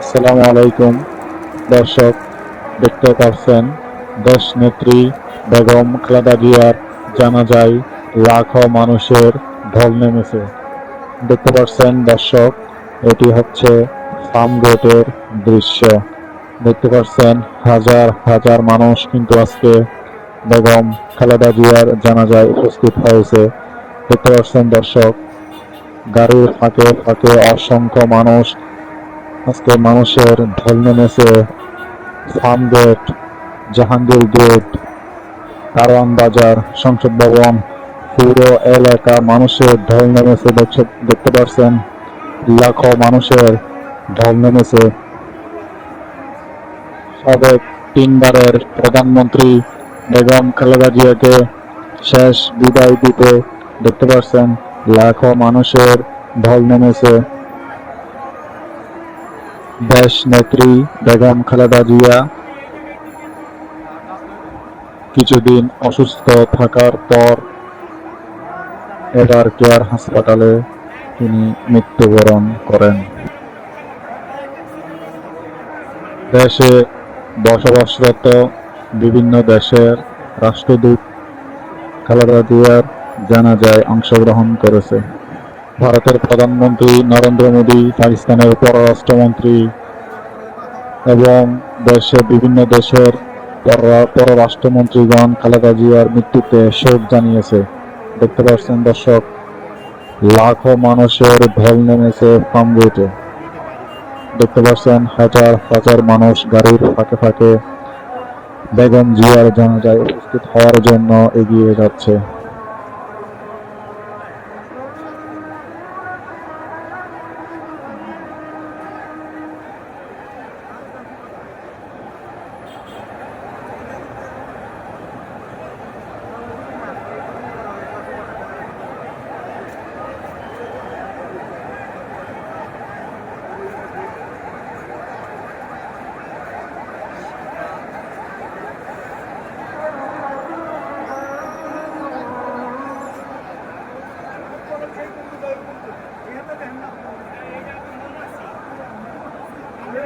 আসসালামু আলাইকুম। দর্শক, দেখতে পাচ্ছেন, দেশ নেত্রী বেগম খালেদা জিয়ার জানাজায় লাখো মানুষের ঢল নেমেছে। দেখতে পাচ্ছেন, দর্শক, এটি হচ্ছে ফার্ম গেটের দৃশ্য। দেখতে পাচ্ছেন, হাজার হাজার মানুষ কিন্তু আজকে বেগম খালেদা জিয়ার জানাজায় উপস্থিত হয়েছে। দেখতে পাচ্ছেন, দর্শক, গাড়ির ফাঁকে ফাঁকে অসংখ্য মানুষ আজকে মানুষের ঢল নেমেছে। Farm gate Jahangir gate, Karwan Bazar, Sangsad Bhaban, পুরো এলাকা মানুষের ঢল নেমেছে দেখতে পাচ্ছেন লাখো মানুষের ঢল নেমেছে। সাবেক তিনবারের প্রধানমন্ত্রী বেগম খালেদা জিয়াকে শেষ বিদায় দিতে দেখতে পাচ্ছেন লাখো মানুষের ঢল নেমেছে। দেশ নেত্রী বেগম খালেদা জিয়া কিছুদিন অসুস্থ থাকার পর এবার কেয়ার হাসপাতালে তিনি মৃত্যুবরণ করেন। দেশে বসবাসরত বিভিন্ন দেশের রাষ্ট্রদূত খালেদা জিয়ার জানাজায় অংশগ্রহণ করেছে। ভারতের প্রধানমন্ত্রী নরেন্দ্র মোদী, পাকিস্তানের পররাষ্ট্রমন্ত্রী এবং দেশের বিভিন্ন দেশের পররা- পররাষ্ট্রমন্ত্রীগণ খালেদা জিয়ার মৃত্যুতে শোক জানিয়েছে। দেখতে পাচ্ছেন দর্শক, লাখো মানুষের ঢল নেমেছে ফার্ম দেখতে পাচ্ছেন হাজার হাজার মানুষ গাড়ির ফাঁকে ফাঁকে বেগম জিয়ার জানাজায় উপস্থিত হওয়ার জন্য এগিয়ে যাচ্ছে।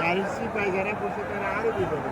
গাড়ির সিপাই যারা বসে তারা আরও বিপদে।